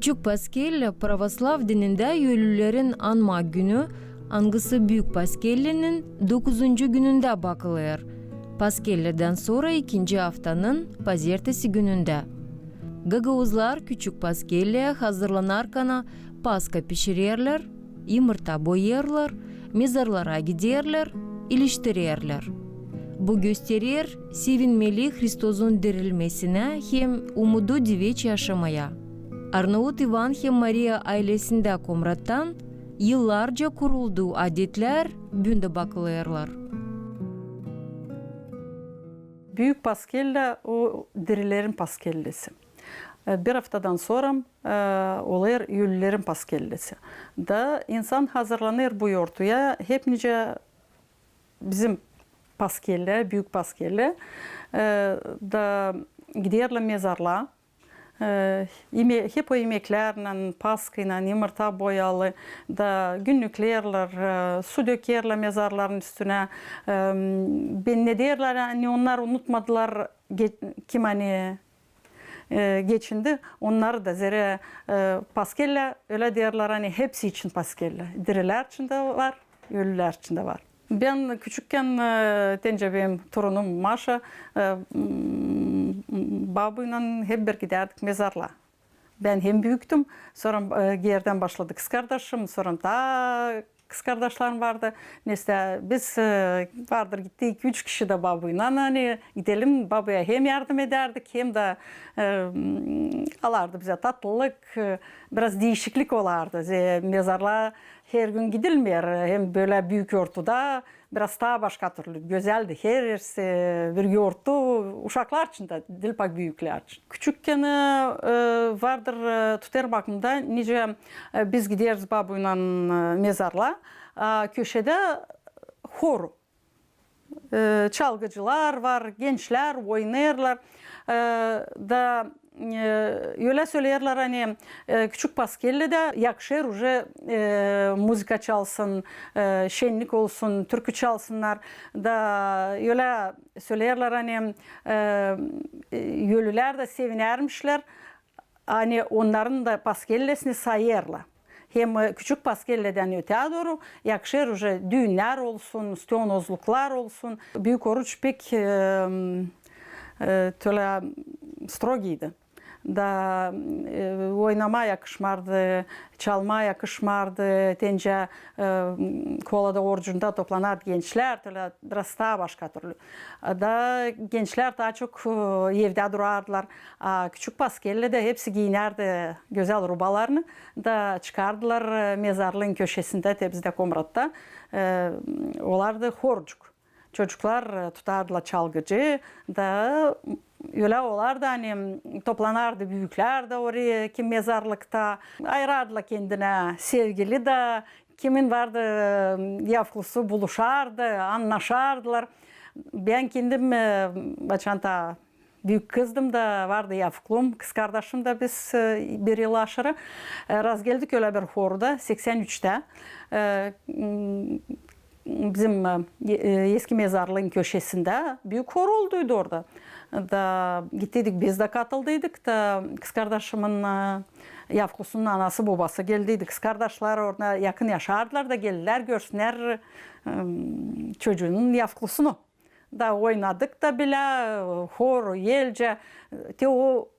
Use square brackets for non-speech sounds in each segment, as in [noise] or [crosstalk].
Küçük Paskel pravoslav dininde ölülerin anma günü Angısı Büyük Paskelli'nin 9. gününde bakılır. Paskelli'den sonra ikinci haftanın pazartesi gününde. Gagavuzlar Küçük Paskelli'ye hazırlanarken paska pişirirler, yumurta boyarlar, mezarlara giderler, iliştirirler. Bu gösterir sevinmeli Hristos'un dirilmesine hem umudu diveç yaşamaya. Arnavut Ivan hem Maria ailesinde Komrat'tan yıllarca kurulduğu adetler bünde bakılırlar. Büyük paskelle o dirilerin paskellesi. Bir haftadan sonra e, olur yüllerin paskellesi. Da insan hazırlanır bu yortuya hep nice bizim paskelle, büyük paskelle e, da giderler mezarlığa. Yeme, hep o yemeklerle, paskayla, yumurta boyalı da günlüklerler, e, su dökerler mezarların üstüne. E, ben ne derler hani onlar unutmadılar kim hani e, geçindi. Onlar da zere e, paskelle öyle derler hani hepsi için paskelle. Diriler için de var, ölüler için de var. Ben küçükken e, torunum Maşa e, babıyla hep bir giderdik mezarla. Ben hem büyüktüm. Sonra e, yerden başladı kız kardeşim. Sonra da kız kardeşlerim vardı. Neyse biz e, vardır gittik üç kişi de babıyla hani gidelim babaya hem yardım ederdik hem de e, alardı bize tatlılık e, biraz değişiklik olardı. Mezarlığa her gün gidilmiyor. Hem böyle büyük ortuda biraz daha başka türlü güzeldi. Her yerse bir yortu uşaklar için de dilpak büyükler için. Küçükken e, vardır e, tutar bakımda nice e, biz gideriz babuyla mezarla. Köşede hor çalgıcılar var, gençler oynarlar. Da e, öyle söylerler hani e, küçük paskelle de yakışır уже e, müzika çalsın, e, şenlik olsun, türkü çalsınlar da öyle söylerler hani e, e, ölüler de sevinermişler. Hani onların da paskellesini sayarlar. Hem e, küçük paskelleden öteye doğru yakışır уже düğünler olsun, stiyonozluklar olsun. Büyük oruç pek e, e, töle strogiydi. Da e, oynama yakışmardı, çalma yakışmardı. Tence e, kolada orucunda toplanar gençler, biraz daha başka türlü. Da gençler daha çok e, evde durardılar. A, küçük paskelle de hepsi giyinerdi güzel rubalarını da çıkardılar e, mezarlığın köşesinde Tebzide Komrat'ta. E, olar da horcuk. Çocuklar e, tutardılar çalgıcı da öyle olar da hani toplanardı büyükler de oraya kim mezarlıkta ayırardılar kendine sevgili de kimin vardı yavrusu buluşardı anlaşardılar. Ben kendim başanta büyük kızdım da vardı yavruklum. Kız kardeşim de biz e, bir yıl aşırı e, raz geldik öyle bir horda 83'te. E, bizim e, eski mezarlığın köşesinde büyük hor olduydu orada Da gittiydik biz de katıldıydık da kız kardeşimin e, yavrusunun anası babası geldiydi. Kız kardeşler orada yakın yaşardılar da geldiler görsünler e, çocuğunun yavrusunu. Da oynadık da bile hor, yelce, te o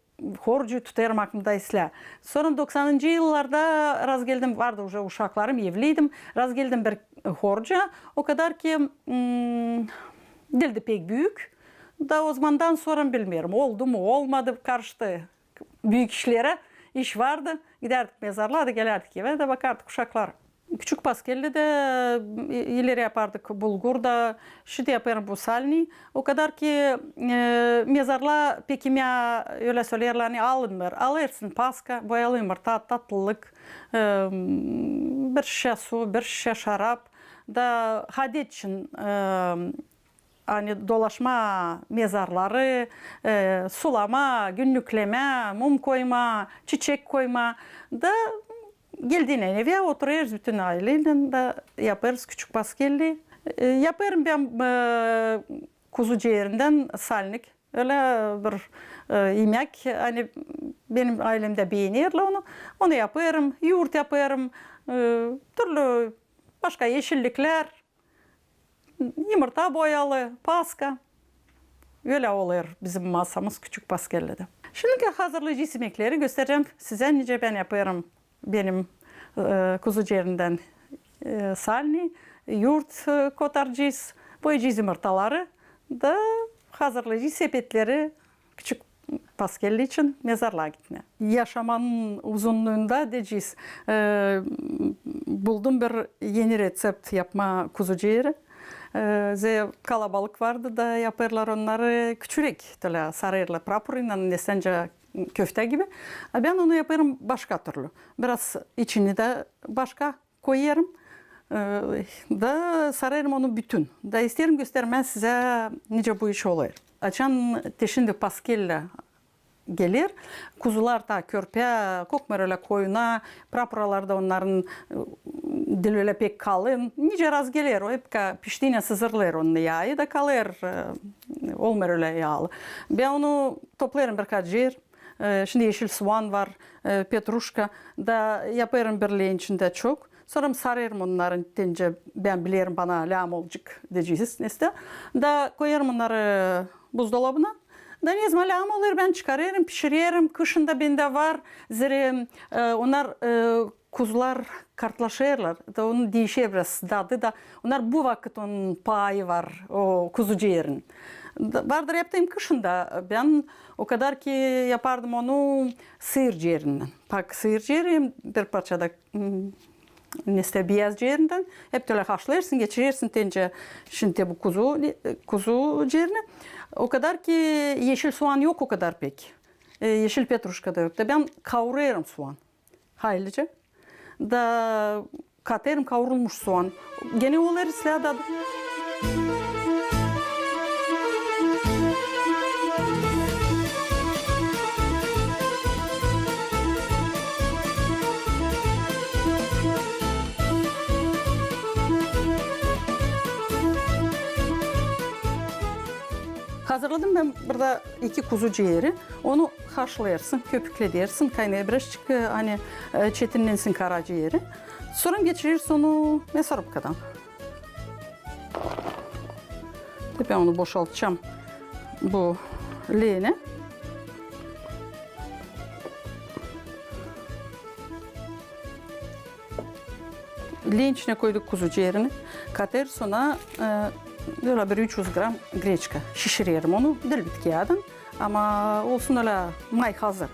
horcu tutarım aklımda isla. Sonra 90. yıllarda raz geldim, vardı уже uşaklarım, evliydim. Raz geldim bir horca. O kadar ki hmm, dildi pek büyük. da o zamandan sonra bilmiyorum. Oldu mu olmadı karıştı. Büyük işlere iş vardı. Giderdik mezarlığa da gelerdik eve de bakardık uşaklar. Küçük paskelle de e, ileri yapardık bulgur da şimdi yaparım bu salni. O kadar ki e, mezarla pekimya öyle söylerler hani alınmır. Alırsın paska, boyalı yumurta, tatlılık, e, bir şişe su, bir şişe şarap da hadet için e, hani dolaşma mezarları, e, sulama, günlükleme, mum koyma, çiçek koyma da geldiğine eve oturuyoruz bütün aileyle de yaparız küçük paskelli. E, yaparım ben e, kuzu ciğerinden salnik. Öyle bir e, yemek hani benim ailemde beğenirler onu. Onu yaparım, yoğurt yaparım, e, türlü başka yeşillikler, yumurta boyalı, paska. Öyle oluyor bizim masamız küçük paskellede. Şimdi hazırlayıcı yemekleri göstereceğim size nice ben yaparım benim e, kuzu ciğerinden e, salni, yoğurt e, kotaracağız, boyayacağız yumurtaları da hazırlayıcı sepetleri küçük paskelli için mezarlığa gitme. Yaşamanın uzunluğunda diyeceğiz. e, buldum bir yeni resept yapma kuzu ciğeri. Ee, ze kalabalık vardı da yaparlar onları küçülük. Böyle sarıyla prapuruyla nesence köfte gibi. E, Ben onu yaparım başka türlü. Biraz içini de başka koyarım. Ee, da sararım onu bütün. Da isterim göstermem size nice bu iş olur. Açan teşinde paskelle gelir. Kuzular da körpe, kokmer öyle koyuna, prapuralarda onların e, dili öyle pek kalın. Nice raz gelir, o hep ka piştiğine sızırlar onun yağı da kalır. e, Olmer öyle yağlı. Ben onu toplarım birkaç yer. E, Şimdi yeşil soğan var, petruşka da yaparım birliğin içinde çok. Sonra sararım onların tence ben bilirim bana lam olacak diyeceğiz neste. Da koyarım onları buzdolabına. Zaman lam olur ben çıkarırım, pişiririm. Kışında bende var. Zire e, onlar e, kuzular kartlaşırlar. Da onun değişir biraz tadı da. Onlar bu vakit onun payı var o kuzu ciğerin. Vardır yaptığım kışında. Ben o kadar ki yapardım onu sığır ciğerinden. Bak sığır ciğeri bir parçada hmm, neste beyaz ciğerinden hep böyle haşlarsın, geçirirsin tence şimdi bu kuzu kuzu ciğerini. O kadar ki yeşil soğan yok o kadar pek. E, yeşil petruşka da yok da ben kavuruyorum soğan. Haylice. Da katarım kavrulmuş soğan. Gene olur silahda. Hazırladım ben burada iki kuzu ciğeri. Onu haşlayarsın, köpükle dersin, kaynaya birazcık e, hani e, çetinlensin karaciğeri. Sonra geçirirsin onu mesarupkadan. Ben onu boşaltacağım bu leğene. Leğen içine koyduk kuzu ciğerini. Kater sonra e, böyle bir 300 gram greçka. Şişiriyorum onu dil bitki yağdan. Ama olsun öyle may hazır.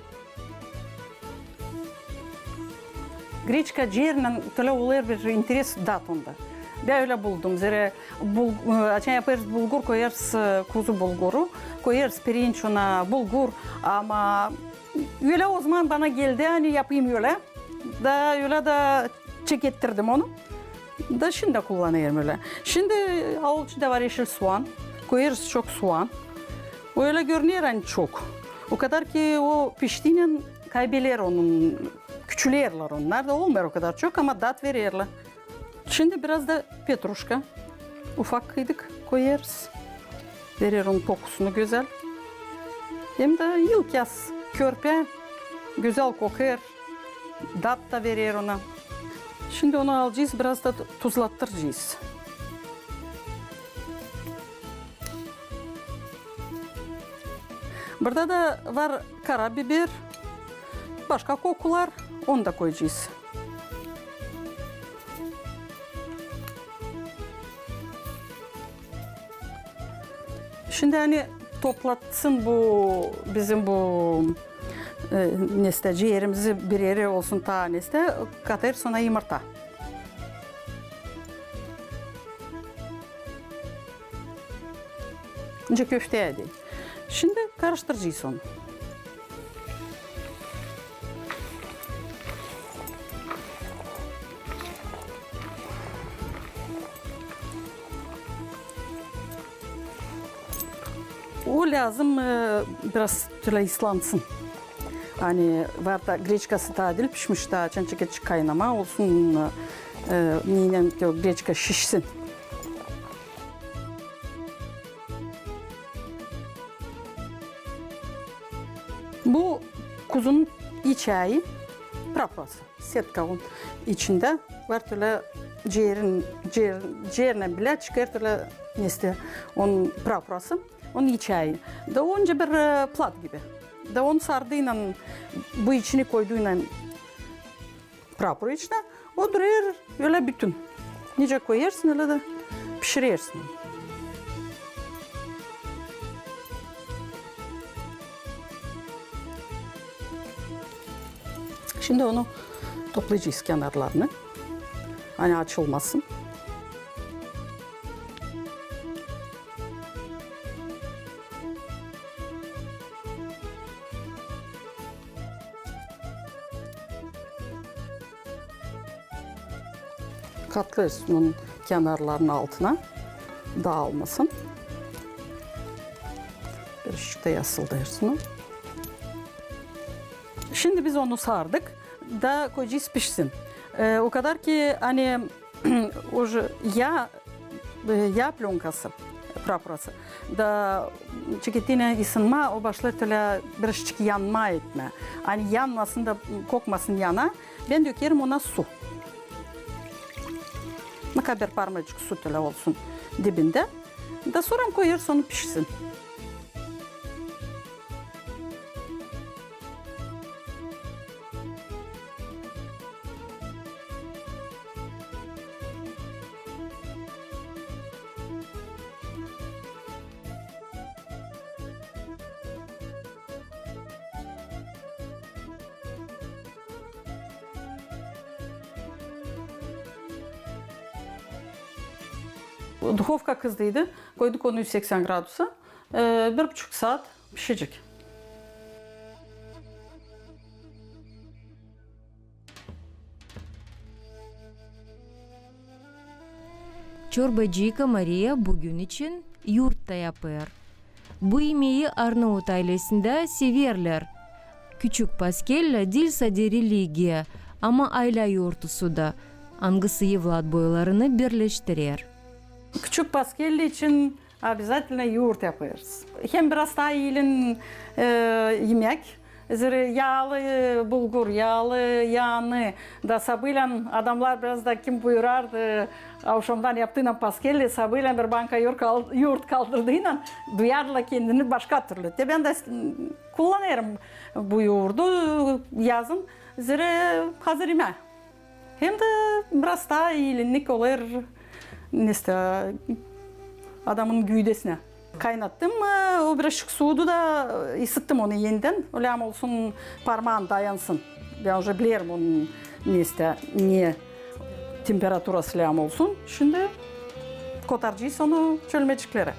Greçka ciğerinin öyle olur bir interes dat onda. Ben öyle buldum. Zira bul, açan yaparız bulgur koyarız e, kuzu bulguru. Koyarız pirinç ona bulgur. Ama öyle o zaman bana geldi hani yapayım öyle. Da öyle de çek ettirdim Da şimdi kullanıyorum öyle. Şimdi avuçta var yeşil soğan. Koyarız çok soğan. Öyle görünüyor hani çok. O kadar ki o piştiğinin kaybeder onun. Küçülüyorlar onlar da olmuyor o kadar çok ama dat verirler. Şimdi biraz da petruşka. Ufak kıydık koyarız. Verir onun kokusunu güzel. Hem de ilk yaz körpe güzel kokar. Dat da verir ona. Şimdi onu alacağız, biraz da tuzlattıracağız. Burada da var karabiber, başka kokular, onu da koyacağız. Şimdi hani toplatsın bu bizim bu neste ciğerimizi bir yere olsun ta neste katar sonra yumurta. Önce köfteye değil. Şimdi karıştıracağız onu. O lazım e, biraz böyle ıslansın. Hani var da grechkası tadil pişmiş daha çançık açık kaynama olsun. E, ninen grechka şişsin. Bu kuzun iç ayı proposu. Setka onun içinde var türlü ciğerin, ciğer, ciğerine bile çıkar türlü neste onun proposu. Onun iç ayı. Da onca bir e, plat gibi. Sardığıyla bu içini koyduğuyla prapor içine o duruyor öyle bütün. Nice koyarsın öyle de pişirirsin. Şimdi onu toplayacağız kenarlarını. Hani açılmasın. Katlarız bunun kenarlarının altına. Dağılmasın. Bir ışıkta yasıldayırsın. Şimdi biz onu sardık da koyacağız pişsin. Ee, o kadar ki hani уже yağ e, yağ plonkası praprası da çeketine ısınma o başlar öyle birazcık yanma etme. Hani yanmasın da kokmasın yana. Ben dökerim ona su. Ne kadar parmacık su öyle olsun dibinde. Da sonra koyarız onu pişsin. Duhovka kızdıydı. Koyduk onu 180 gradusa. Bir buçuk saat pişecek. Çorbacıyka Maria bugün için yurtta yapıyor. Bu yemeği Arnavut ailesinde severler. Küçük Paskella dilsa de religiya ama aile yurtusu da. Angısı evlat boylarını birleştirir. Küçük paskelli için обязательно yoğurt yapıyoruz. Hem biraz daha iyilin e, yemek. Zira yağlı e, bulgur, yağlı yağını da sabıyla adamlar biraz da kim buyurardı akşamdan yaptığıyla paskelli sabıyla bir banka yoğurt, kal- yoğurt kaldırdığıyla duyarlar kendini başka türlü. De ben de kullanırım bu yoğurdu yazın. Zira hazır yemek. Hem de biraz daha iyilik olur. Neste adamın güydesine. Kaynattım. e, O birazcık soğudu da e, ısıttım onu yeniden. Öyle ama olsun parmağın dayansın. Ben уже bilirim onun neste, niye temperaturası lağım olsun. Şimdi kotaracağız onu çölmeciklere.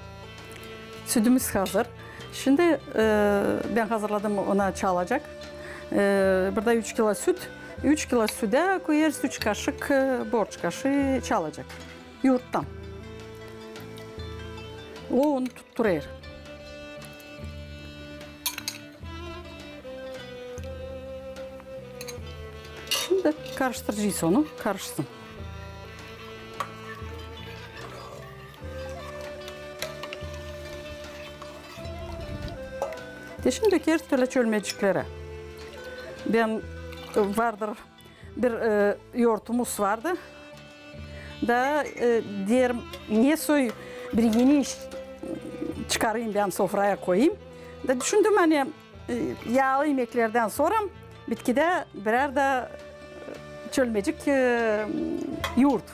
Sütümüz hazır. Şimdi e, ben hazırladım ona çalacak. E, burada 3 kilo süt. 3 kilo süde koyarız 3 kaşık e, borç kaşığı çalacak. Yurttan. O onu tutturur. Şimdi karıştıracağız onu. Karışsın. De şimdi dökeriz böyle çölmeciklere. Ben e, vardır bir e, yoğurtumuz vardı. Da e, diğer niye soy bir yeni iş çıkarayım ben sofraya koyayım. Da düşündüm hani e, yağlı yemeklerden sonra bitkide birer de e, çölmecik yoğurt.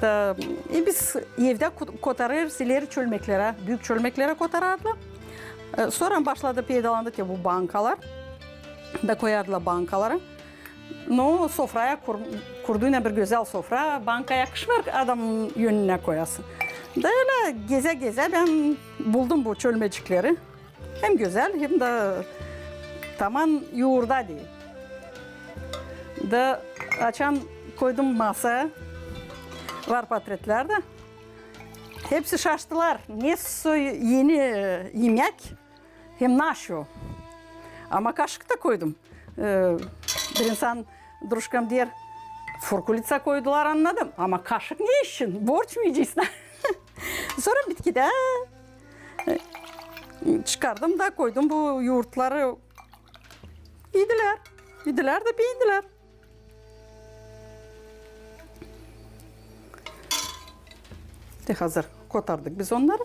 Da, e, biz evde ko- kotarırız ileri çölmeklere, büyük çölmeklere kotararlar. E, sonra başladı pedalandı ki bu bankalar. Da koyardılar bankalara. No sofraya kur, kurduğuna bir güzel sofra banka yakışmıyor adamın yönüne koyasın. Da öyle geze geze ben buldum bu çölmecikleri. Hem güzel hem de tamam yoğurda değil. Da açan koydum masaya. Var patretler de. Hepsi şaştılar. Ne yeni yemek hem naşo. Ama kaşık da koydum. Ee, bir insan druşkam der, furkulica koydular anladım. Ama kaşık ne işin? Borç mu yiyeceksin? [laughs] Sonra bitkide e, çıkardım da koydum bu yoğurtları Yediler. Yediler de beğendiler. De hazır kotardık biz onları.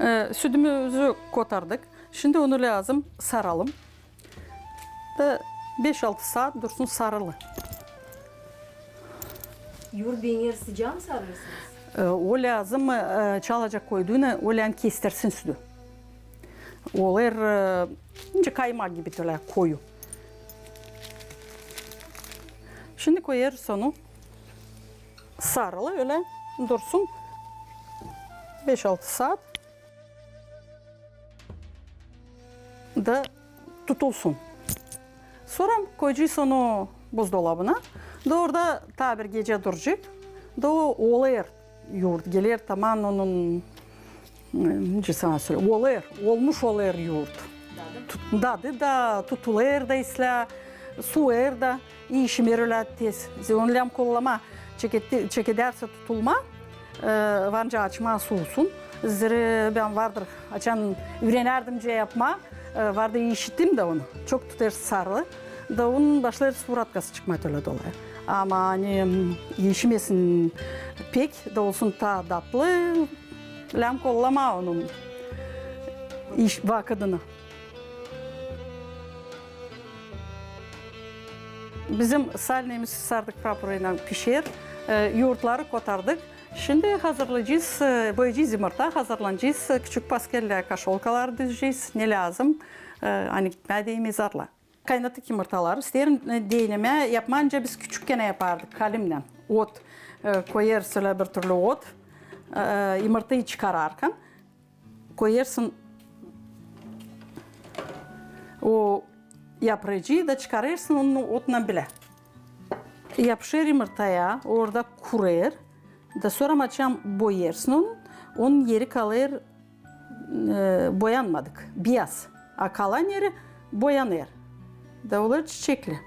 Ee, sütümüzü kotardık. Şimdi onu lazım saralım. Da 5-6 saat dursun sarılı. Yoğurt beğenir sıcağı mı sarıyorsunuz? Ee, o lazım e, çalacak koyduğunu olan kestirsin sütü. Olur e, ince kaymak gibi böyle koyu. Şimdi koyarız onu. Sarılı öyle dursun. 5-6 saat. Da tutulsun. Sonra koyacağız onu buzdolabına. Da orada ta bir gece duracak. Da o olayır yoğurt gelir tamam onun ne sana söyle olayır olmuş olayır yoğurt. Dadı da tutulur da isla suer da iyi şimirler tez. Zionlem kollama çekederse tutulma e, vanca açma soğusun. Zire ben vardır açan ürenerdim ce yapma. E, vardı işittim de onu. Çok tutar sarı. Da onun başları suratkası çıkmadı öyle dolayı. Ama hani yeşmesin pek de olsun ta tatlı. Lem kollama onun iş vakıdını. Bizim salnemiz sardık praporuyla pişer. E, yoğurtları kotardık. Şimdi hazırlayacağız, e, boyayacağız yumurta, hazırlanacağız. E, Küçük paskelle kaşolkalar düzeceğiz. Ne lazım? E, hani gitmediği mezarla. Kaynatık yumurtaları. İsterim değinime yapmanca biz küçükken yapardık kalimle. Ot koyarsın bir türlü ot. Yumurtayı çıkararken koyarsın o yaprıcıyı da çıkarırsın onu otla bile. Yapışır yumurtaya, orada kurur. Da sonra maçam boyarsın onu. Onun yeri kalır e, boyanmadık. Beyaz. A kalan yeri boyanır. Da olur çiçekli.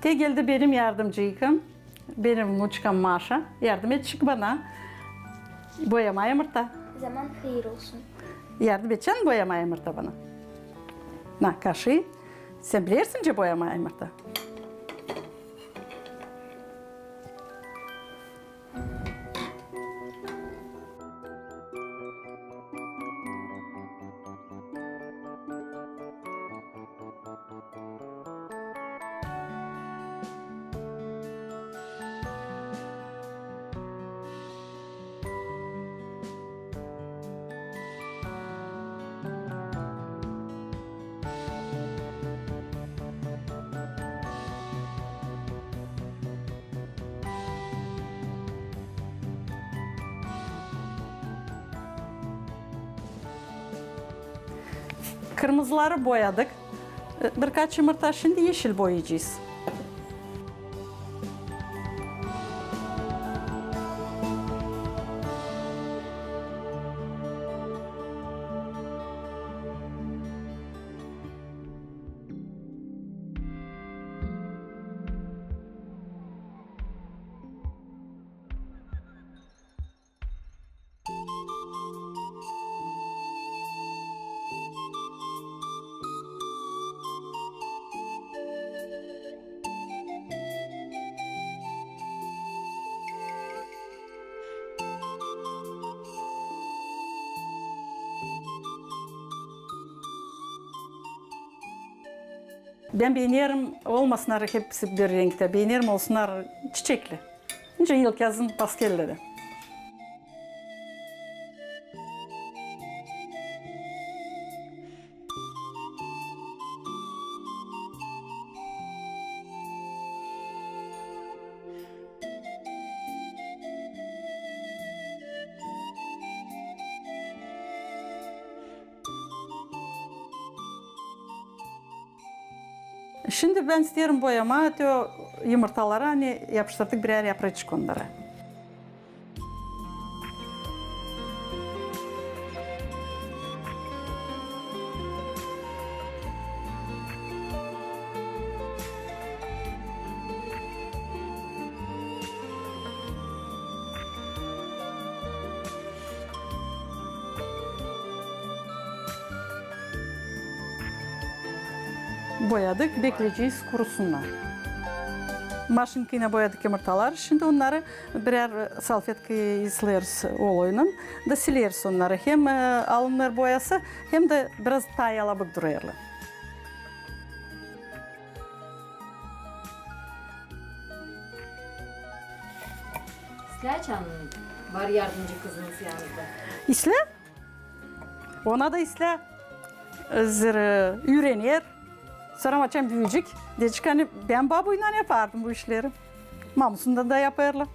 Te geldi benim yardımcıyım. Benim muçkam Maşa. Yardım çık bana. Boyama yumurta. Zaman hayır olsun. Yardım edeceksin boyama yumurta bana. Na kaşığı. Sen bilirsin boyama yumurta. Kırmızıları boyadık. Ee, Birkaç yumurta şimdi yeşil boyayacağız. Ben beğenirim olmasınlar hepsi bir renkte. Beğenirim olsunlar çiçekli. İnce yıl yazın pastelleri. Öğrenci diyelim boyama diyor, yumurtalara hani yapıştırdık birer yaprak çıkındıra. Boyadık, bekleyeceğiz kurusunlar. Maşinkine boyadık yumurtalar. Şimdi onları birer salfetkaya ıslıyoruz olayla da sileriz onları. Hem e, alınır boyası hem de biraz tayalabık duruyorlar. Slaçan var yardımcı kızınız yanınızda. İsle. Ona da isle. Zır öğrenir. Sonra maçan büyüyecek. Diyecek hani ben babuyla yapardım bu işleri. Mamusunda da yaparlar.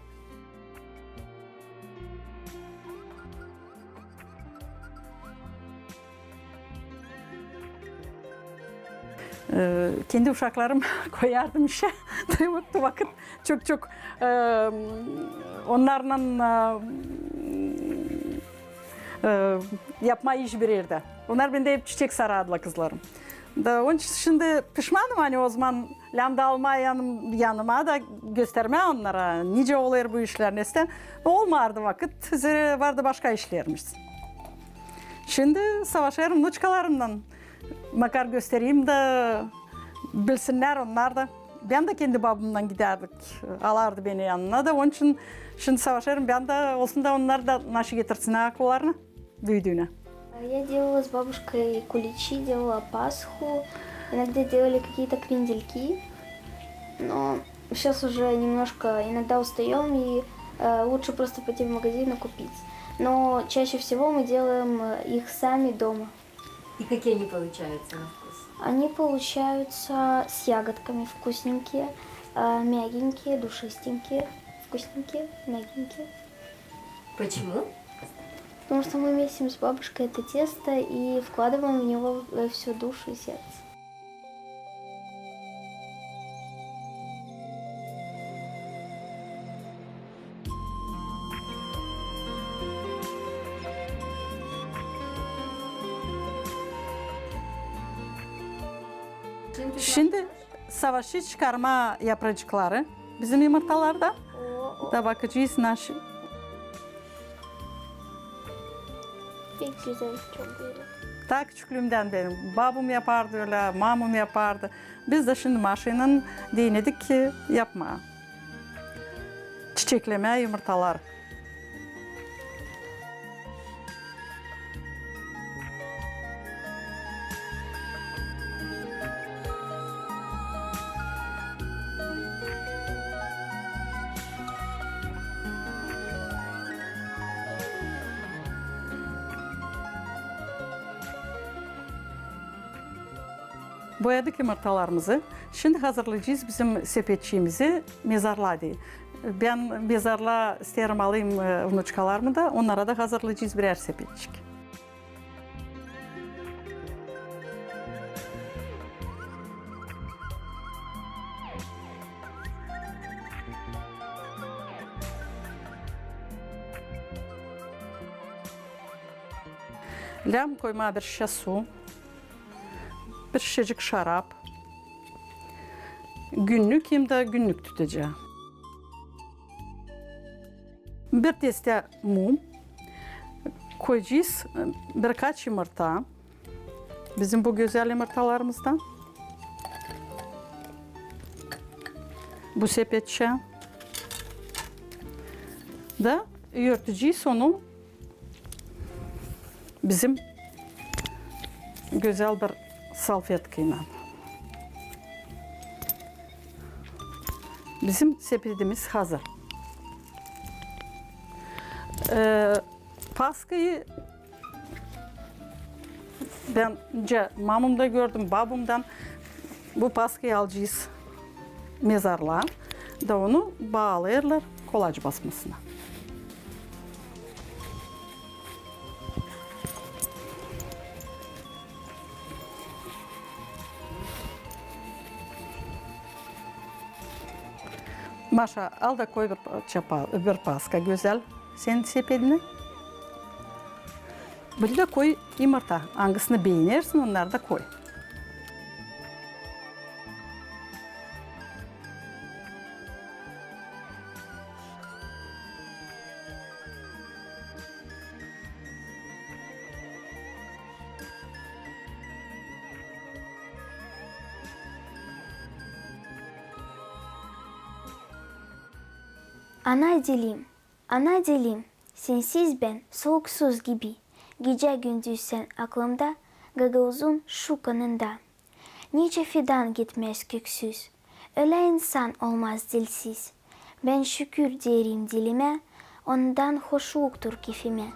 Ee, kendi uşaklarım [laughs] koyardım işe. [laughs] Vakti vakit çok çok e, onlarla e, e, yapma iş bir yerde. Onlar bende hep çiçek sarardılar kızlarım. Da onun için şimdi pişmanım hani o zaman lambda alma yanım, yanıma da gösterme onlara. Nice oluyor bu işler nesten. Olmardı vakit. Vardı başka işlerimiz. Şimdi savaşıyorum nuçkalarımdan. Makar göstereyim de bilsinler onlar da. Ben de kendi babamdan giderdik. Alardı beni yanına da. Onun için şimdi savaşıyorum. Ben de olsun da onlar da naşı getirsin akıllarını büyüdüğüne. Я делала с бабушкой куличи, делала Пасху, иногда делали какие-то крендельки, но сейчас уже немножко иногда устаем и э, лучше просто пойти в магазин и купить. Но чаще всего мы делаем э, их сами дома. И какие они получаются на вкус? Они получаются с ягодками вкусненькие, э, мягенькие, душистенькие, вкусненькие, мягенькие. Почему? Потому что мы месим с бабушкой это тесто и вкладываем в него э, всю душу и сердце. Şimdi savaşı çıkarma yapracıkları bizim yumurtalarda da bakacağız Pek güzel, çok güzel. Ta küçüklüğümden benim babam yapardı öyle, mamam yapardı. Biz de şimdi maşının denedik ki yapma. Çiçekleme yumurtalar. Boyadık yumurtalarımızı. Şimdi hazırlayacağız bizim sepetçiğimizi mezarlığa değil. Ben mezarlığa isterim alayım e, unuçkalarımı da onlara da hazırlayacağız birer sepetçik. Koyma bir şişe su, bir şişecik şarap, günlük hem de günlük tutacağım. Bir teste mum, koyacağız birkaç yumurta, bizim bu güzel yumurtalarımızdan. Bu sepetçe. Da örteceğiz onu bizim güzel bir salfetkayla. Bizim sepetimiz hazır. Ee, Paskayı ben önce mamamda gördüm, babamdan bu paskayı alacağız mezarlığa da onu bağlayırlar kolaj basmasına. Maşa al da koy bir çapa, bir paska güzel senin sepetine. Bir de koy yumurta. Hangisini Ana dilim, ana dilim, sensiz ben soğuksuz gibi. Gece gündüz sen aklımda, gagavuzun şu kanında. Nice fidan gitmez köksüz, öyle insan olmaz dilsiz. Ben şükür derim dilime, ondan hoşluktur keyfime.